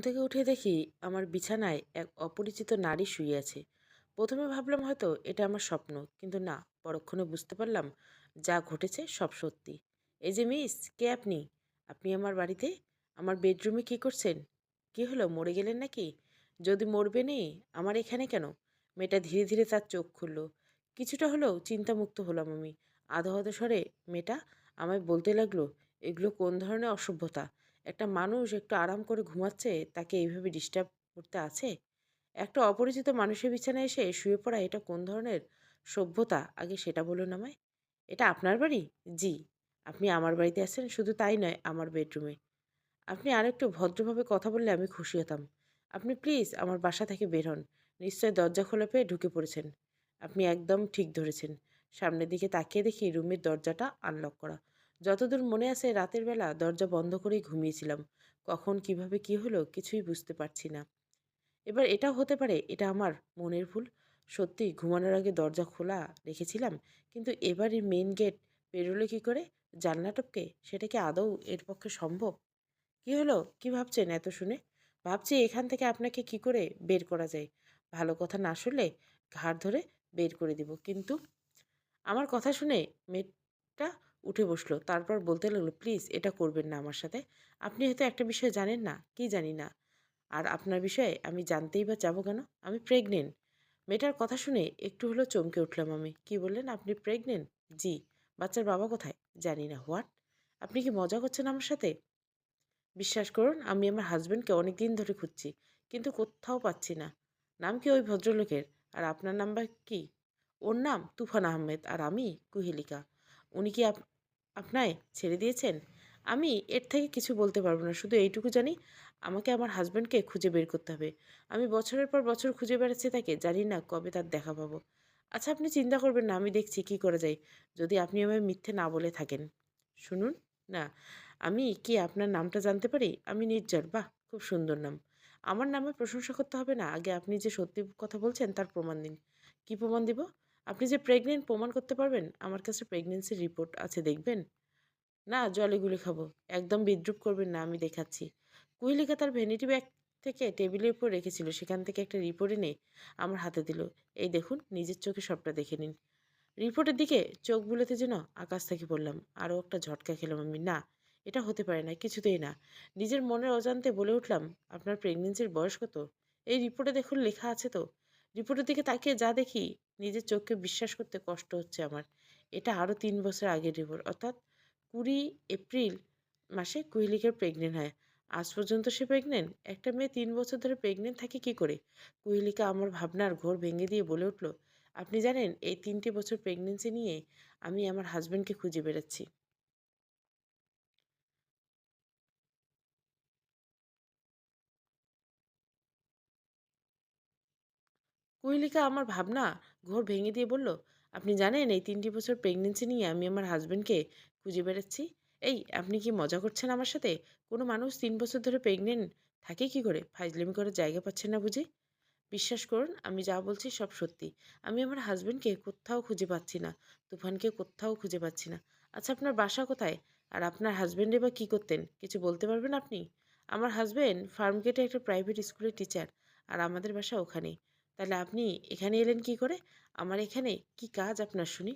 থেকে উঠে দেখি আমার বিছানায় এক অপরিচিত নারী শুয়ে আছে। প্রথমে ভাবলাম হয়তো এটা আমার স্বপ্ন, কিন্তু না, পরক্ষণে বুঝতে পারলাম যা ঘটেছে সব সত্যি। এই যে মিস, কে আপনি? আপনি আমার বাড়িতে? আমার বেডরুমে কি করছেন? কি হলো, মরে গেলেন নাকি? যদি মরবে নেই আমার এখানে কেন? মেয়েটা ধীরে ধীরে তার চোখ খুলল। কিছুটা হলেও চিন্তামুক্ত হলাম আমি। আধো আধো স্বরে, মেয়েটা, আমায় বলতে লাগল, এগুলো কোন ধরনের অসভ্যতা? একটা মানুষ একটু আরাম করে ঘুমাচ্ছে, তাকে এইভাবে ডিস্টার্ব করতে আছে? একটা অপরিচিত মানুষের বিছানায় এসে শুয়ে পড়া এটা কোন ধরনের সভ্যতা? আগে সেটা বলুন আমায়। এটা আপনার বাড়ি? জি। আপনি আমার বাড়িতে আছেন, শুধু তাই নয়, আমার বেডরুমে আপনি আরেকটু ভদ্রভাবে কথা বললে আমি খুশি হতাম। আপনি প্লিজ আমার বাসা থেকে বের হন। নিশ্চয় দরজা খোলা পেয়ে ঢুকে পড়েছেন। আপনি একদম ঠিক ধরেছেন। সামনের দিকে তাকিয়ে দেখি রুমের দরজাটা আনলক করা। যতদূর মনে আছে, রাতের বেলা দরজা বন্ধ করেই ঘুমিয়েছিলাম। কখন, কীভাবে, কি হলো কিছুই বুঝতে পারছি না। এবার এটাও হতে পারে, এটা আমার মনের ভুল। সত্যি, ঘুমানোর আগে দরজা খোলা রেখেছিলাম, কিন্তু এবারে মেন গেট বেরোলো কী করে? জানলা টপকে সেটা কি আদৌ এর পক্ষে সম্ভব? কি হলো? কি ভাবছেন এত শুনে? ভাবছি এখান থেকে আপনাকে কি করে বের করা যায়? ভালো কথা না শুনলে ঘাড় ধরে বের করে দিব, কিন্তু আমার কথা শুনে মেয়েটা উঠে বসল। তারপর বলতে লাগল, প্লিজ, এটা করবেন না আমার সাথে। আপনি হয়তো একটা বিষয় জানেন না। কি জানি না। আর আপনার বিষয়ে আমি জানতেই বা যাব কেন? আমি প্রেগনেন্ট মেয়েটার কথা শুনে একটু হলেও চমকে উঠলাম আমি। কি বললেন? আপনি প্রেগনেন্ট জি। বাচ্চার বাবা কোথায়? জানি না। হোয়াট? আপনি কি মজা করছেন আমার সাথে? বিশ্বাস করুন, আমি আমার হাজব্যান্ডকে অনেক দিন ধরে খুঁজছি, কিন্তু কোথাও পাচ্ছি না। নাম কি ওই ভদ্রলোকের? আর আপনার নাম্বার কি? ওর নাম তুফান আহমেদ। আর আমি কুহেলিকা। উনি কি আপনায় ছেড়ে দিয়েছেন? আমি এর থেকে কিছু বলতে পারব না, শুধু এইটুকু জানি, আমাকে আমার হাজব্যান্ডকে খুঁজে বের করতে হবে। আমি বছরের পর বছর খুঁজে বেড়াচ্ছি তাকে, জানি না কবে তার দেখা পাবো। আচ্ছা আপনি চিন্তা করবেন না, আমি দেখছি কি করা যায়, যদি আপনি আমায় মিথ্যে না বলে থাকেন। শুনুন, না, আমি কি আপনার নামটা জানতে পারি? আমি নির্জর বাহ, খুব সুন্দর নাম। আমার নামে প্রশংসা করতে হবে না, আগে আপনি যে সত্যি কথা বলছেন, তার প্রমাণ দিন। কি প্রমাণ দিব? আপনি যে প্রেগনেন্ট প্রমাণ করতে পারবেন, আমার কাছে প্রেগনেন্সির রিপোর্ট আছে, দেখবেন? না, জলে গুলি খাব। একদম বিদ্রুপ করবেন না, আমি দেখাচ্ছি। কুহিলিকা তার ভ্যানিটি ব্যাগ থেকে টেবিলের উপর রেখেছিল। সেখান থেকে একটা রিপোর্ট এনে আমার হাতে দিল। এই দেখুন, নিজের চোখে সবটা দেখে নিন। রিপোর্টের দিকে চোখ বুলেতে যেন আকাশ থেকে বললাম আরও একটা ঝটকা খেলাম আমি। না, এটা হতে পারে না, কিছুতেই না। নিজের মনের অজান্তে বলে উঠলাম, আপনার প্রেগনেন্সির বয়স কত? এই রিপোর্টে দেখুন, লেখা আছে তো। রিপোর্টের দিকে তাকিয়ে যা দেখি, নিজের চোখকে বিশ্বাস করতে কষ্ট হচ্ছে আমার। এটা আরও তিন বছর আগের রিপোর্ট, অর্থাৎ কুড়ি এপ্রিল মাসে কুহিলিকের প্রেগনেন্ট হয়। আজ পর্যন্ত সে প্রেগনেন্ট? একটা মেয়ে তিন বছর ধরে প্রেগনেন্ট থাকে কি করে? কুহিলিকা আমার ভাবনার ঘোর ভেঙে দিয়ে বলে উঠল, আপনি জানেন, এই তিনটি বছর প্রেগনেন্সি নিয়ে আমি আমার হাজব্যান্ডকে খুঁজে বেড়াচ্ছি। কুহিলিকা আমার ভাবনা ঘোর ভেঙে দিয়ে বলল, আপনি জানেন, এই তিনটি বছর প্রেগনেন্সি নিয়ে আমি আমার হাজব্যান্ডকে খুঁজে বেড়াচ্ছি। এই, আপনি কি মজা করছেন আমার সাথে? কোনো মানুষ তিন বছর ধরে প্রেগনেন্ট থাকে কি করে? ফাইজলামি করার জায়গা পাচ্ছেন না বুঝি? বিশ্বাস করুন, আমি যা বলছি সব সত্যি। আমি আমার হাজব্যান্ডকে কোথাও খুঁজে পাচ্ছি না, তুফানকে কোথাও খুঁজে পাচ্ছি না। আচ্ছা আপনার বাসা কোথায়? আর আপনার হাজব্যান্ডে বা কী করতেন? কিছু বলতে পারবেন আপনি? আমার হাজব্যান্ড ফার্মগেটে একটা প্রাইভেট স্কুলের টিচার আর আমাদের বাসা ওখানেই। তাহলে আপনি এখানে এলেন কি করে? আমার এখানে কি কাজ আপনার শুনি?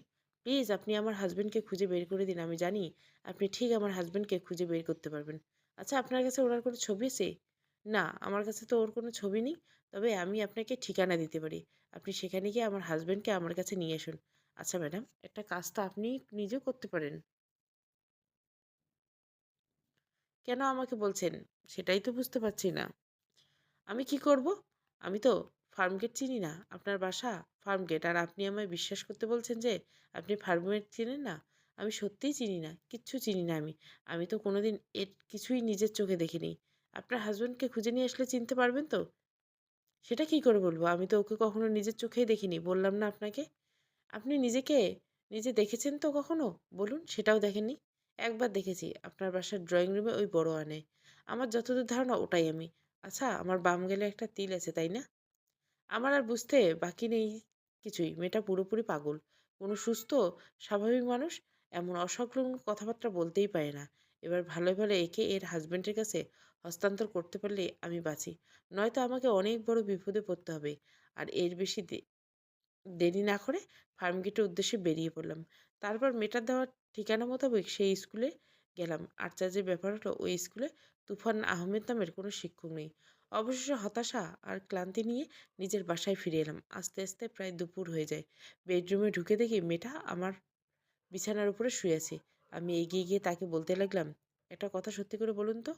প্লিজ আপনি আমার হাজব্যান্ডকে খুঁজে বের করে দিন, আমি জানি আপনি ঠিক আমার হাজব্যান্ডকে খুঁজে বের করতে পারবেন। আচ্ছা আপনার কাছে ওনার কোনো ছবি আছে? না, আমার কাছে তো ওর কোনো ছবি নেই, তবে আমি আপনাকে ঠিকানা দিতে পারি। আপনি সেখানে গিয়ে আমার হাজব্যান্ডকে আমার কাছে নিয়ে আসুন। আচ্ছা ম্যাডাম, একটা কাজ তো আপনি নিজেও করতে পারেন। কেন আমাকে বলছেন? সেটাই তো বুঝতে পারছি না। আমি কি করব? আমি তো ফার্মগেট চিনি না। আপনার বাসা? ফার্মগেট আর আপনি আমায় বিশ্বাস করতে বলছেন যে, আপনি ফার্মগেট চিনেন না? আমি সত্যিই চিনি না, কিচ্ছু চিনি না আমি। আমি তো কোনো দিন এর কিছুই নিজের চোখে দেখিনি। আপনার হাজব্যান্ডকে খুঁজে নিয়ে আসলে চিনতে পারবেন তো? সেটা কি করে বলব? আমি তো ওকে কখনো নিজের চোখেই দেখিনি, বললাম না আপনাকে। আপনি নিজেকে, নিজে দেখেছেন তো কখনো? বলুন, সেটাও দেখেননি। একবার দেখেছি, আপনার বাসার ড্রয়িং রুমে ওই বড় আনে। আমার যতদূর ধারণা ওটাই আমি। আচ্ছা আমার বাম গেলে একটা তিল আছে, তাই না? আমার আর বুঝতে বাকি নেই কিছুই। মেয়েটা পুরোপুরি পাগল। কোনো সুস্থ, স্বাভাবিক মানুষ এমন অসংলগ্ন কথাবার্তা বলতেই পারে না। এবার ভালো ভালো একে এর হাজব্যান্ডের কাছে হস্তান্তর করতে পারলে আমি বাঁচি। নয়তো আমাকে অনেক বড় বিপদে পড়তে হবে। আর এর বেশি দেরি না করে ফার্ম গেটের উদ্দেশ্যে বেরিয়ে পড়লাম। তারপর মেটার দেওয়ার ঠিকানা মোতাবেক সেই স্কুলে গেলাম। আশ্চর্যের ব্যাপার হলো, ওই স্কুলে তুফান আহমেদ নামের কোনো শিক্ষক নেই। অবশেষে হতাশা আর ক্লান্তি নিয়ে নিজের বাসায় ফিরে এলাম। আস্তে আস্তে প্রায় দুপুর হয়ে যায়। বেডরুমে ঢুকে দেখি মেয়েটা আমার বিছানার উপরে শুয়ে আছে। আমি এগিয়ে গিয়ে তাকে বলতে লাগলাম, একটা কথা সত্যি করে বলুন তো।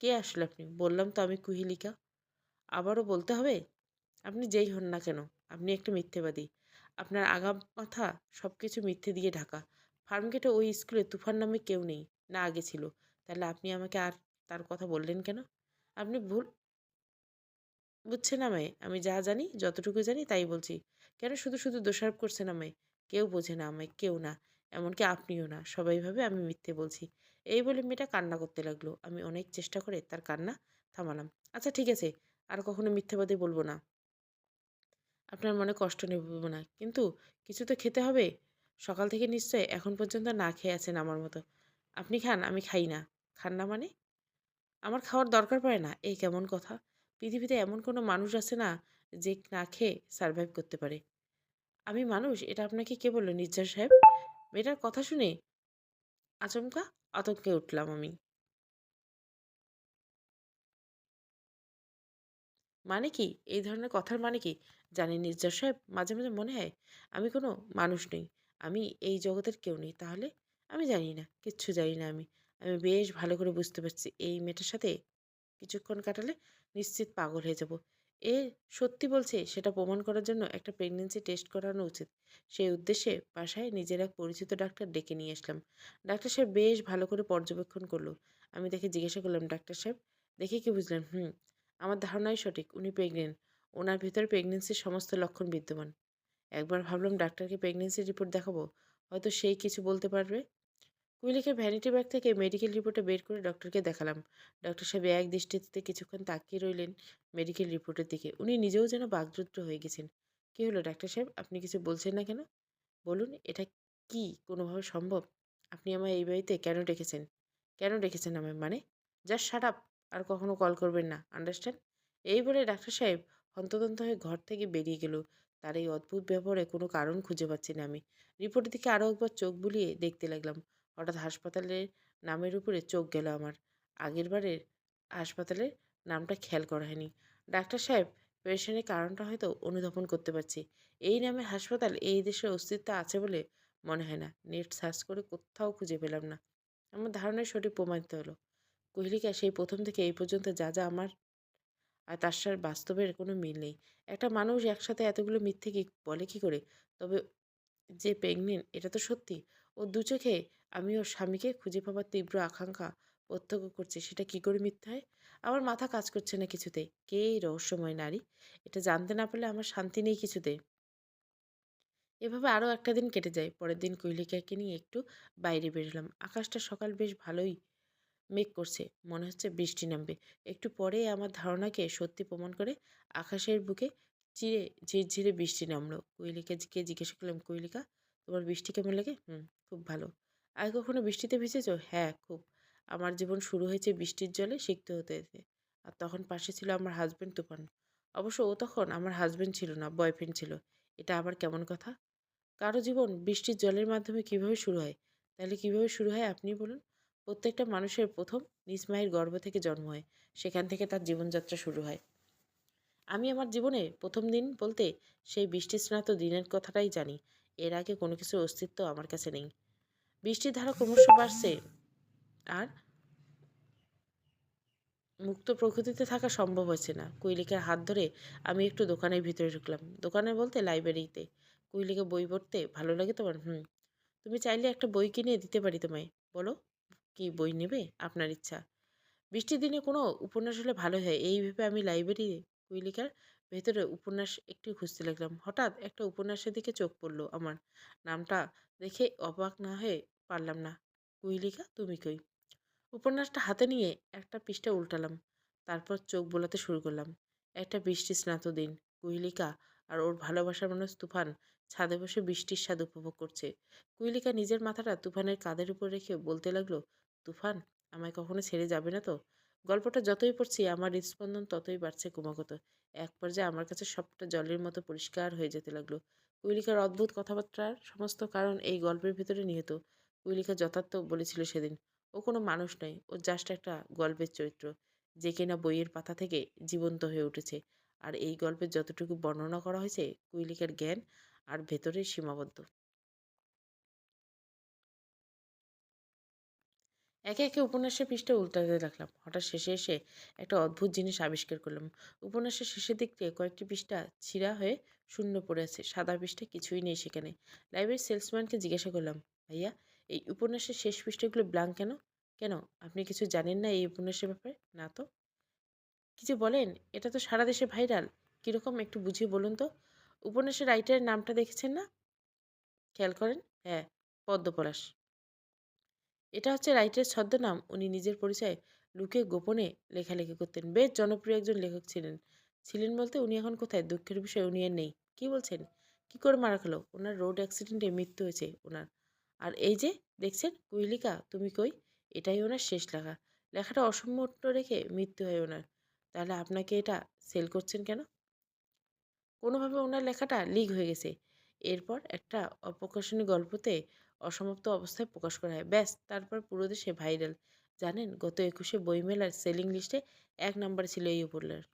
কে আসলে আপনি? বললাম তো আমি কুহিলিকা। আবারও বলতে হবে? আপনি যেই হন না কেন? আপনি একটা মিথ্যেবাদী। আপনার আগাম মাথা সব কিছু মিথ্যে দিয়ে ঢাকা। ফার্মগেটে ওই স্কুলে তুফান নামে কেউ নেই, না আগে ছিল। তাহলে আপনি আমাকে আর তার কথা বললেন কেন? আপনি ভুল বুঝছেন আমায়। আমি যা জানি, যতটুকু জানি তাই বলছি। কেন শুধু শুধু দোষারোপ করছেন আমায়? কেউ বোঝে না আমায়, কেউ না। এমনকি আপনিও না। সবাই ভাবে আমি মিথ্যে বলছি। এই বলে মেয়েটা কান্না করতে লাগল। আমি অনেক চেষ্টা করে তার কান্না থামালাম। আচ্ছা ঠিক আছে। আর কখনো মিথ্যেবাদী বলব না। আপনার মনে কষ্ট নেব না। কিন্তু কিছু তো খেতে হবে। সকাল থেকে নিশ্চয় এখন পর্যন্ত না খেয়ে আছেন আমার মতো। আপনি খান, আমি খাই না। খান না মানে? আমার খাওয়ার দরকার পড়ে না? এই কেমন কথা? পৃথিবীতে এমন কোনো মানুষ আছে না, যে না খেয়ে সার্ভাইভ করতে পারে? আমি মানুষ? এটা আপনাকে কে বলল? নির্জার সাহেব? মেয়েটার কথা শুনে আচমকা আতঙ্কে উঠলাম আমি। মানে কি? এই ধরনের কথার মানে কি? জানি নির্জার সাহেব, মাঝে মাঝে মনে হয় আমি কোনো মানুষ নই। আমি এই জগতের কেউ নেই, তাহলে আমি জানি না, কিচ্ছু জানি না আমি। আমি বেশ ভালো করে বুঝতে পারছি এই মেয়েটার সাথে কিছুক্ষণ কাটালে নিশ্চিত পাগল হয়ে যাব। এ সত্যি বলছে সেটা প্রমাণ করার জন্য একটা প্রেগনেন্সি টেস্ট করানো উচিত। সেই উদ্দেশ্যে বাসায় নিজের এক পরিচিত ডাক্তার ডেকে নিয়ে আসলাম। ডাক্তার সাহেব বেশ ভালো করে পর্যবেক্ষণ করল। আমি দেখে জিজ্ঞাসা করলাম, ডাক্তার সাহেব, দেখে কি বুঝলেন? হুম, আমার ধারণাই সঠিক। উনি প্রেগনেন্ট ওনার ভিতরে প্রেগনেন্সির সমস্ত লক্ষণ বিদ্যমান। একবার ভাবলাম ডাক্তারকে প্রেগনেন্সির রিপোর্ট দেখাবো। হয়তো সেই কিছু বলতে পারবে। কুইলিকের ভ্যানিটি ব্যাগ থেকে মেডিকেল রিপোর্টে বের করে ডক্টরকে দেখালাম। ডক্টর সাহেব এক দৃষ্টিতে কিছুক্ষণ তাকিয়ে রইলেন মেডিকেল রিপোর্টের দিকে। উনি নিজেও যেন বাগরুদ্র হয়ে গেছেন। কী হলো, ডাক্তার সাহেব? আপনি কিছু বলছেন না কেন? বলুন, এটা কি? কোনোভাবে সম্ভব? আপনি আমায় এই বাড়িতে কেন ডেকেছেন? কেন ডেকেছেন আমায় মানে? জাস্ট শাট আপ, আর কখনো কল করবেন না, আন্ডারস্ট্যান্ড? এই বলে ডাক্তার সাহেব হন্তদন্ত হয়ে ঘর থেকে বেরিয়ে গেল। তার এই অদ্ভুত ব্যবহারে কোনো কারণ খুঁজে পাচ্ছি না আমি। রিপোর্টের দিকে আরও একবার চোখ বুলিয়ে দেখতে লাগলাম। হঠাৎ হাসপাতালের নামের উপরে চোখ গেল আমার। আগের বারের হাসপাতালের নামটা খেয়াল করা হয়নি। ডাক্তার সাহেব, পেশেন্টের কারণটা হয়তো অনুধাবন করতে পারছি। এই নামে হাসপাতাল, এই দেশের অস্তিত্ব আছে বলে মনে হয় না। নেট সার্চ করে কোথাও খুঁজে পেলাম না। আমার ধারণায় সঠিক প্রমাণিত হলো। কোহলিকা, সেই প্রথম থেকে এই পর্যন্ত যা যা আমার আর তার সাথে বাস্তবের কোনো মিল নেই। একটা মানুষ একসাথে এতগুলো মিথ্যে কি বলে কি করে? তবে যে প্রেগনেন্ট, এটা তো সত্যি। ও দু চোখে আমি ওর স্বামীকে খুঁজে পাবার তীব্র আকাঙ্ক্ষা প্রত্যক্ষ করছি। সেটা কি করে মিথ্যা হয় আমার মাথা কাজ করছে না কিছুতে। কে এই রহস্যময় নারী? এটা জানতে না পারলে আমার শান্তি নেই কিছুতে। এভাবে আরও একটা দিন কেটে যায়। পরের দিন কৈলিকাকে নিয়ে একটু বাইরে বেরোলাম। আকাশটা সকাল বেশ ভালোই মেঘ করছে। মনে হচ্ছে বৃষ্টি নামবে। একটু পরে আমার ধারণাকে সত্যি প্রমাণ করে আকাশের বুকে চিরে ঝিরঝিরে বৃষ্টি নামলো। কৈলিকাকে জিজ্ঞেস করলাম, কৈলিকা, তোমার বৃষ্টি কেমন লাগে? হুম, খুব ভালো। আগে কখনো বৃষ্টিতে ভিজেছো? হ্যাঁ খুব। আমার জীবন শুরু হয়েছে বৃষ্টির জলে সিক্ত হতে হতে। আর তখন পাশে ছিল আমার হাজব্যান্ড তুফান। অবশ্য ও তখন আমার হাজব্যান্ড ছিল না বয়ফ্রেন্ড ছিল। এটা আবার কেমন কথা? কারও জীবন বৃষ্টির জলের মাধ্যমে কীভাবে শুরু হয়? তাহলে কীভাবে শুরু হয় আপনি বলুন? প্রত্যেকটা মানুষের প্রথম নিজ মায়ের গর্ভ থেকে জন্ম হয়। সেখান থেকে তার জীবনযাত্রা শুরু হয়। আমি আমার জীবনে প্রথম দিন বলতে সেই বৃষ্টি স্নাত দিনের কথাটাই জানি। এর আগে কোনো কিছুর অস্তিত্ব আমার কাছে নেই। বৃষ্টির ধারা ক্রমশ বাড়ছে আর মুক্ত প্রকৃতিতে থাকা সম্ভব হচ্ছে না। কুইলিকের হাত ধরে আমি একটু দোকানের ভিতরে ঢুকলাম। দোকানে বলতে লাইব্রেরিতে। কুইলিকে বই পড়তে ভালো লাগে তোমার? হুম। তুমি চাইলে একটা বই কিনে দিতে পারি তোমায়। বলো, কি বই নেবে? আপনার ইচ্ছা। বৃষ্টির দিনে কোনো উপন্যাস হলে ভালো হয়। এই ভেবে আমি লাইব্রেরি কুইলিকার ভেতরে উপন্যাস একটু খুঁজতে লাগলাম। হঠাৎ একটা উপন্যাসের দিকে চোখ পড়ল আমার। নামটা দেখে অবাক না হয়ে পারলাম না। কুইলিকা তুমি কই? উপন্যাসটা হাতে নিয়ে একটা পৃষ্ঠা উল্টালাম। তারপর চোখ বোলাতে শুরু করলাম। একটা বৃষ্টি স্নাত দিন কুইলিকা আর ওর ভালোবাসার মানুষ তুফান ছাদে বসে বৃষ্টির স্বাদ উপভোগ করছে। কুইলিকা নিজের মাথাটা তুফানের কাঁধের উপর রেখে বলতে লাগল, তুফান, আমায় কখনো ছেড়ে যাবে না তো? গল্পটা যতই পড়ছি, আমার হৃদস্পন্দন ততই বাড়ছে ক্রমাগত। এক পর্যায়ে আমার কাছে সবটা জলের মতো পরিষ্কার হয়ে যেতে লাগল। কুইলিকার অদ্ভুত কথাবার্তার সমস্ত কারণ এই গল্পের ভিতরে নিহত। কুইলিকা যথার্থ বলেছিল সেদিন, ও কোনো মানুষ নয়, ও জাস্ট একটা গল্পের চরিত্র, যে কিনা বইয়ের পাতা থেকে জীবন্ত হয়ে উঠেছে। আর এই গল্পের যতটুকু বর্ণনা করা হয়েছে কুইলিকার জ্ঞান আর ভেতরে সীমাবদ্ধ। একে একে উপন্যাসের পৃষ্ঠা উল্টাতে লাগলাম। হঠাৎ শেষে এসে একটা অদ্ভুত জিনিস আবিষ্কার করলাম। উপন্যাসের শেষের দিক থেকে কয়েকটি পৃষ্ঠা ছিঁড়া হয়ে শূন্য পড়ে আছে। সাদা পৃষ্ঠা কিছুই নেই সেখানে। লাইব্রেরির সেলসম্যানকে জিজ্ঞাসা করলাম, ভাইয়া এই উপন্যাসের শেষ পৃষ্ঠাগুলো ব্ল্যাঙ্ক কেন? কেন? আপনি কিছু জানেন না এই উপন্যাসের ব্যাপারে? না তো? কিছু বলেন? এটা তো সারা দেশে ভাইরাল কীরকম একটু বুঝিয়ে বলুন তো? উপন্যাসের রাইটারের নামটা দেখেছেন না? খেয়াল করেন? হ্যাঁ পদ্মপলাশ। এটা হচ্ছে রাইটারের ছদ্মনাম। উনি নিজের পরিচয় লুকে গোপনে লেখালেখি করতেন। বেশ জনপ্রিয় একজন লেখক ছিলেন। ছিলেন বলতে উনি এখন কোথায়? দুঃখের বিষয় উনি আর নেই। কি বলছেন? কি করে মারা গেল? ওনার রোড অ্যাক্সিডেন্টে মৃত্যু হয়েছে ওনার। আর এই যে দেখছেন কুইলিকা, তুমি কই? এটাই ওনার শেষ লেখা। লেখাটা অসম্মত রেখে মৃত্যু হয় ওনার। তাহলে আপনাকে এটা সেল করছেন কেন? কোনোভাবে ওনার লেখাটা লিক হয়ে গেছে। এরপর একটা অপ্রকাশনী গল্পতে অসমাপ্ত অবস্থায় প্রকাশ করা হয়। ব্যাস, তারপর পুরো দেশে ভাইরাল জানেন, গত একুশে বইমেলার সেলিং লিস্টে এক নম্বরে ছিল এই উপন্যাস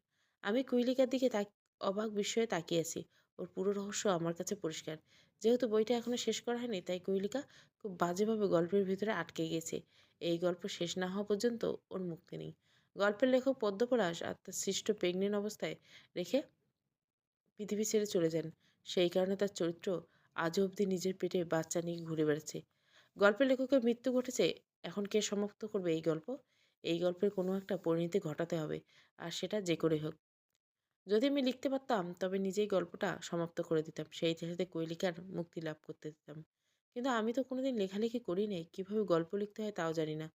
আমি কুইলিকার দিকে তাক, অবাক বিস্ময়ে তাকিয়ে আছি। ওর পুরো রহস্য আমার কাছে পরিষ্কার। যেহেতু বইটা এখনও শেষ করা হয়নি, তাই কুইলিকা খুব বাজেভাবে গল্পের ভিতরে আটকে গেছে। এই গল্প শেষ না হওয়া পর্যন্ত ওর মুক্তি নেই। গল্পের লেখক পদ্মপলাশ আর তার সৃষ্ট প্রেগনেন্ট অবস্থায় রেখে পৃথিবী ছেড়ে চলে যান। সেই কারণে তার চরিত্র আজও অবধি নিজের পেটে বাচ্চা নিয়ে ঘুরে বেড়াচ্ছে। গল্পের লেখকের মৃত্যু ঘটেছে, এখন কে সমাপ্ত করবে এই গল্প? এই গল্পের কোনো একটা পরিণতি ঘটাতে হবে, আর সেটা যে করে হোক। যদি আমি লিখতে পারতাম, তবে নিজেই গল্পটা সমাপ্ত করে দিতাম। সেই সাথে কৈলিকার মুক্তি লাভ করতে দিতাম। কিন্তু আমি তো কোনোদিন লেখালেখি করি নাই কীভাবে গল্প লিখতে হয় তাও জানি না।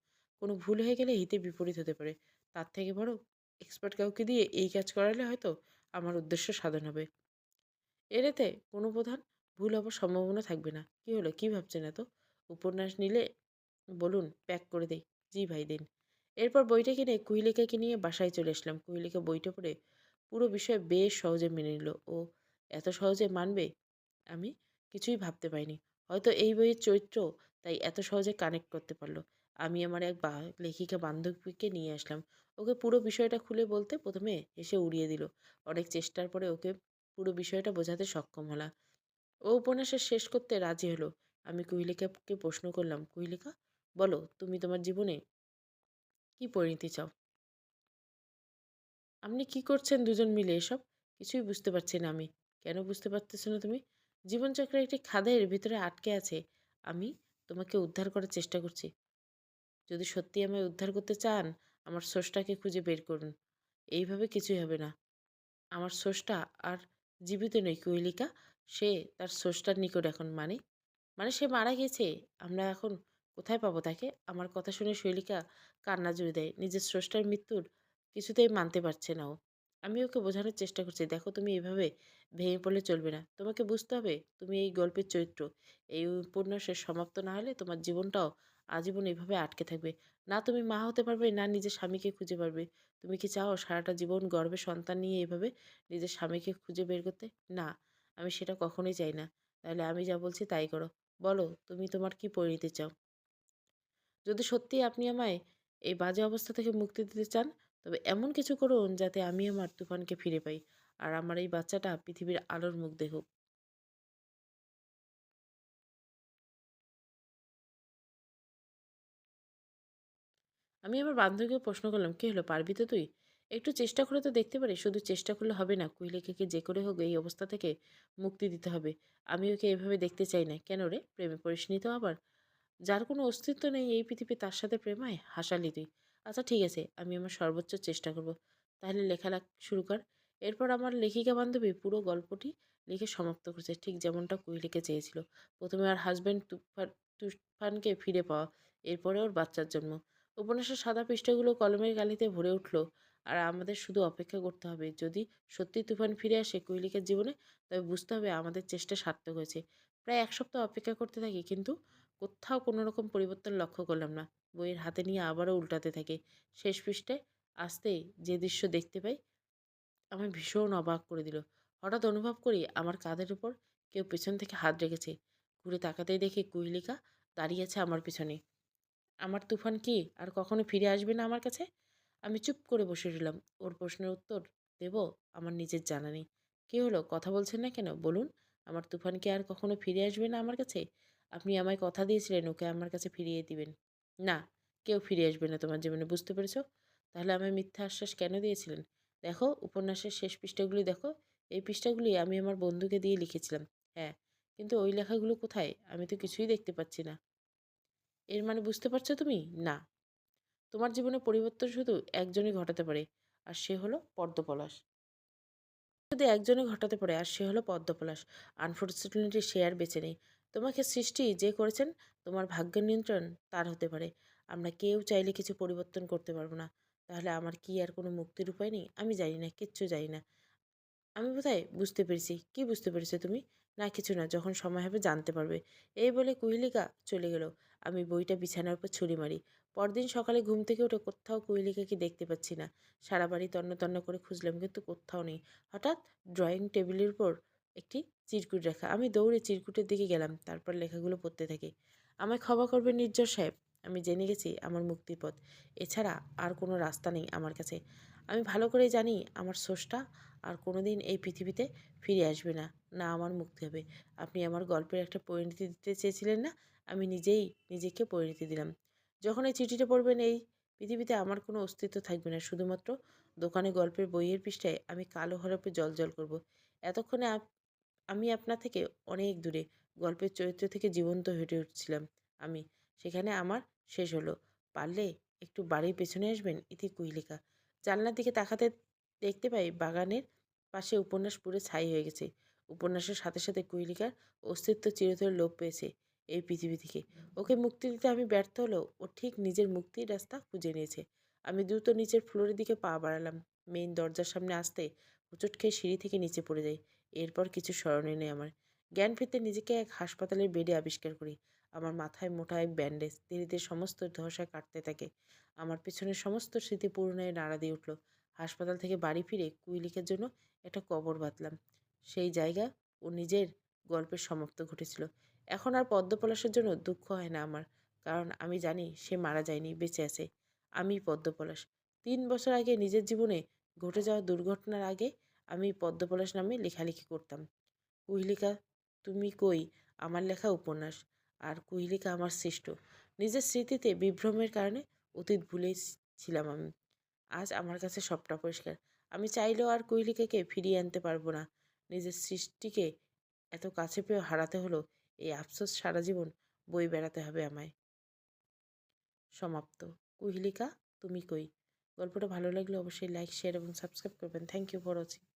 কোনো ভুল হয়ে গেলে হিতে বিপরীত হতে পারে। তার থেকে বড় এক্সপার্ট কাউকে দিয়ে এই কাজ করালে হয়তো আমার উদ্দেশ্য সাধন হবে। এড়েতে কোনো প্রধান ভুল হবার সম্ভাবনা থাকবে না। কি হলো? কি ভাবছেন এত? উপন্যাস নিলে বলুন, প্যাক করে দেই। জি ভাই, দিন। এরপর বইটা কিনে কুহিলিকাকে নিয়ে বাসায় চলে আসলাম। কুহিলিকা বইটা পড়ে পুরো বিষয় বেশ সহজে মেনে নিল। ও এত সহজে মানবে? আমি কিছুই ভাবতে পারিনি। হয়তো এই বইয়ের চরিত্র তাই এত সহজে কানেক্ট করতে পারল। আমি আমার এক বা লেখিকা বান্ধবীকে নিয়ে আসলাম। ওকে পুরো বিষয়টা খুলে বলতে প্রথমে এসে উড়িয়ে দিল। অনেক চেষ্টার পরে ওকে পুরো বিষয়টা বোঝাতে সক্ষম হলাম ও উপন্যাসের শেষ করতে রাজি হলো। আমি কুহিলিকাকে প্রশ্ন করলাম, কুহিলিকা, বলো তুমি তোমার জীবনে কি পরিণতি চাও? আপনি কি করছেন দুজন মিলে এসব? কিছুই বুঝতে পারছি না আমি। কেন বুঝতে পারতেছো না তুমি? জীবনচক্রের একটি খাদের ভিতরে আটকে আছে। আমি তোমাকে উদ্ধার করার চেষ্টা করছি। যদি সত্যি আমায় উদ্ধার করতে চান, আমার সোর্সটাকে খুঁজে বের করুন। এইভাবে কিছুই হবে না। আমার সোর্সটা আর জীবিত নেই কুহেলিকা সে তার সোর্সটার নিকট এখন মানে? মানে সে মারা গেছে। আমরা এখন কোথায় পাবো তাকে? আমার কথা শুনে শৈলিকা কান্না জুড়ে দেয়। নিজের স্রষ্টার মৃত্যুর কিছুতেই মানতে পারছে না ও। আমি ওকে বোঝানোর চেষ্টা করছি, দেখো তুমি এভাবে ভেঙে পড়লে চলবে না। তোমাকে বুঝতে হবে তুমি এই গল্পের চরিত্র। এই উপন্যাসের সমাপ্ত না হলে তোমার জীবনটাও আজীবন এভাবে আটকে থাকবে। না তুমি মা হতে পারবে, না নিজের স্বামীকে খুঁজে পারবে। তুমি কি চাও সারাটা জীবন গর্বে সন্তান নিয়ে এভাবে নিজের স্বামীকে খুঁজে বের করতে? না, আমি সেটা কখনোই চাই না। তাহলে আমি যা বলছি তাই করো। বলো, তুমি তোমার কি পরিণতি চাও? যদি সত্যিই আপনি আমায় এই বাজে অবস্থা থেকে মুক্তি দিতে চান তবে এমন কিছু করুন যাতে আমি আমার তুফানকে ফিরে পাই। আর আমার এই বাচ্চাটা পৃথিবীর আলোর মুখ দেখুক আমি আমার বান্ধবীকে প্রশ্ন করলাম, কী হলো, পারবি তো তুই? একটু চেষ্টা করে তো দেখতে পারি, শুধু চেষ্টা করলে হবে না কুইলিকাকে যে করে হোক এই অবস্থা থেকে মুক্তি দিতে হবে। আমি ওকে এভাবে দেখতে চাই না। কেন রে? প্রেমে পড়িস নি তো আবার? যার কোনো অস্তিত্ব নেই এই পৃথিবী তার সাথে প্রেমায়, হাসালি তুই। আচ্ছা ঠিক আছে, আমি আমার সর্বোচ্চ চেষ্টা করব। তাহলে লেখা শুরু কর। এরপর আমার লেখিকা বান্ধবী পুরো গল্পটি লিখে সমাপ্ত করেছে, ঠিক যেমনটা কুইলিকে চেয়েছিল। প্রথমে আর হাজব্যান্ড তুফান, তুফানকে ফিরে পাওয়া, এরপরে ওর বাচ্চার জন্ম। উপন্যাসের সাদা পৃষ্ঠাগুলো কলমের গালিতে ভরে উঠল, আর আমাদের শুধু অপেক্ষা করতে হবে, যদি সত্যি তুফান ফিরে আসে কুইলিকের জীবনে, তবে বুঝতে হবে আমাদের চেষ্টা সার্থক হয়েছে। প্রায় এক সপ্তাহ অপেক্ষা করতে থাকি, কিন্তু কোথাও কোনো রকম পরিবর্তন লক্ষ্য করলাম না। বইয়ের হাতে নিয়ে আবারও উল্টাতে থাকে। শেষ পৃষ্ঠে আসতেই যে দৃশ্য দেখতে পাই আমায় ভীষণ অবাক করে দিল। হঠাৎ অনুভব করি আমার কাঁধের উপর কেউ পেছন থেকে হাত রেখেছে। ঘুরে তাকাতেই দেখি কুইলিকা দাঁড়িয়ে আছে আমার পিছনে। আমার তুফান কি, আর কখনো ফিরে আসবে না আমার কাছে? আমি চুপ করে বসে রইলাম। ওর প্রশ্নের উত্তর দেব আমার নিজের জানা নেই। কী হলো? কথা বলছেন না কেন? বলুন। আমার তুফান কি আর কখনো ফিরে আসবে না আমার কাছে? আপনি আমায় কথা দিয়েছিলেন, ওকে আমার কাছে ফিরিয়ে দিবেন। না, কেউ ফিরে আসবে না তোমার জীবনে, বুঝতে পেরেছ? তাহলে আমায় মিথ্যা আশ্বাস কেন দিয়েছিলেন? দেখো, উপন্যাসের শেষ পৃষ্ঠাগুলি দেখো, এই পৃষ্ঠাগুলি আমি আমার বন্ধুকে দিয়ে লিখেছিলাম। হ্যাঁ কিন্তু ওই লেখাগুলো কোথায়? আমি তো কিছুই দেখতে পাচ্ছি না। এর মানে বুঝতে পারছ তুমি? না। তোমার জীবনে পরিবর্তন শুধু একজনই ঘটাতে পারে, আর সে হলো পদ্মপলাশ। শুধু একজনই ঘটাতে পারে, আর সে হলো পদ্মপলাশ। আনফর্চুনেটলি সে আর বেঁচে নেই। তোমাকে সৃষ্টি যে করেছেন, তোমার ভাগ্যের নিয়ন্ত্রণ তার হতে পারে। আমরা কেউ চাইলে কিছু পরিবর্তন করতে পারব না। তাহলে আমার কি আর কোনো মুক্তির উপায় নেই? আমি জানি না, কিচ্ছু জানি না। আমি বোধহয় বুঝতে পেরেছি। কি বুঝতে পেরেছ তুমি? না, কিছু না, যখন সময় হবে জানতে পারবে। এই বলে কুহিলিকা চলে গেল। আমি বইটা বিছানার উপর ছুরি মারি। পরদিন সকালে ঘুম থেকে উঠে কোথাও কুহিলিকাকে দেখতে পাচ্ছি না। সারা বাড়ি তন্ন তন্ন করে খুঁজলাম, কিন্তু কোথাও নেই। হঠাৎ ড্রয়িং টেবিলের উপর একটি চিরকুট রাখা। আমি দৌড়ে চিরকুটের দিকে গেলাম, তারপর লেখাগুলো পড়তে থাকি। আমায় ক্ষমা করবেন নির্জর সাহেব, আমি জেনে গেছি আমার মুক্তির পথ। এছাড়া আর কোনো রাস্তা নেই আমার কাছে। আমি ভালো করে জানি আমার স্রষ্টা আর কোনো দিন এই পৃথিবীতে ফিরে আসবে না না আমার মুক্তি হবে। আপনি আমার গল্পের একটা পরিণতি দিতে চেয়েছিলেন না? আমি নিজেই নিজেকে পরিণতি দিলাম। যখন এই চিঠিটা পড়বেন, এই পৃথিবীতে আমার কোনো অস্তিত্ব থাকবে না। শুধুমাত্র দোকানে গল্পের বইয়ের পৃষ্ঠায় আমি কালো হরপে জল জল করব। এতক্ষণে আমি আপনার থেকে অনেক দূরে গল্পের চরিত্র থেকে জীবন্ত হেঁটে উঠছিলাম আমি। সেখানে আমার শেষ হলো। পারলে একটু বাড়ির পেছনে আসবেন? ইতি কুইলিকা। জানলার দিকে তাকাতে দেখতে পাই বাগানের পাশে উপন্যাস পুরো ছাই হয়ে গেছে। উপন্যাসের সাথে সাথে কুইলিকার অস্তিত্ব চিরতরে লোপ পেয়েছে এই পৃথিবী থেকে। ওকে মুক্তি দিতে আমি ব্যর্থ হলেও ও ঠিক নিজের মুক্তির রাস্তা খুঁজে নিয়েছে। আমি দ্রুত নিচের ফ্লোরের দিকে পা বাড়ালাম। মেইন দরজার সামনে আসতে হুচট খেয়ে সিঁড়ি থেকে নিচে পড়ে যাই। এরপর কিছু স্মরণে নেই আমার। জ্ঞান ফিরতে নিজেকে এক হাসপাতালের বেডে আবিষ্কার করি। আমার মাথায় মোটা এক ব্যান্ডেজ ধীরে সমস্ত ধসায় কাটতে থাকে। আমার পেছনের সমস্ত স্মৃতি পুরনায় নাড়া দিয়ে উঠল। হাসপাতাল থেকে বাড়ি ফিরে কুইলিকের জন্য একটা কবর বাঁধলাম। সেই জায়গা ও নিজের গল্পের সমাপ্ত ঘটেছিল। এখন আর পদ্মপলাশের জন্য দুঃখ হয় না আমার। কারণ আমি জানি সে মারা যায়নি, বেঁচে আছে। আমি পদ্মপলাশ। তিন বছর আগে নিজের জীবনে ঘটে যাওয়া দুর্ঘটনার আগে আমি পদ্মপলাশ নামে লেখালেখি করতাম। কুহিলিকা, তুমি কই? আমার লেখা উপন্যাস। আর কুহিলিকা আমার সৃষ্ট নিজের স্মৃতিতে বিভ্রমের কারণে অতীত ভুলে ছিলাম আমি। আজ আমার কাছে সবটা পরিষ্কার। আমি চাইলেও আর কুহিলিকাকে ফিরিয়ে আনতে পারব না। নিজের সৃষ্টিকে এত কাছে পেয়েও হারাতে হলো এই আফসোস সারা জীবন বই বেড়াতে হবে আমায়। সমাপ্ত। কুহিলিকা, তুমি কই? গল্পটা ভালো লাগলে অবশ্যই লাইক, শেয়ার এবং সাবস্ক্রাইব করবেন। Thank you for watching.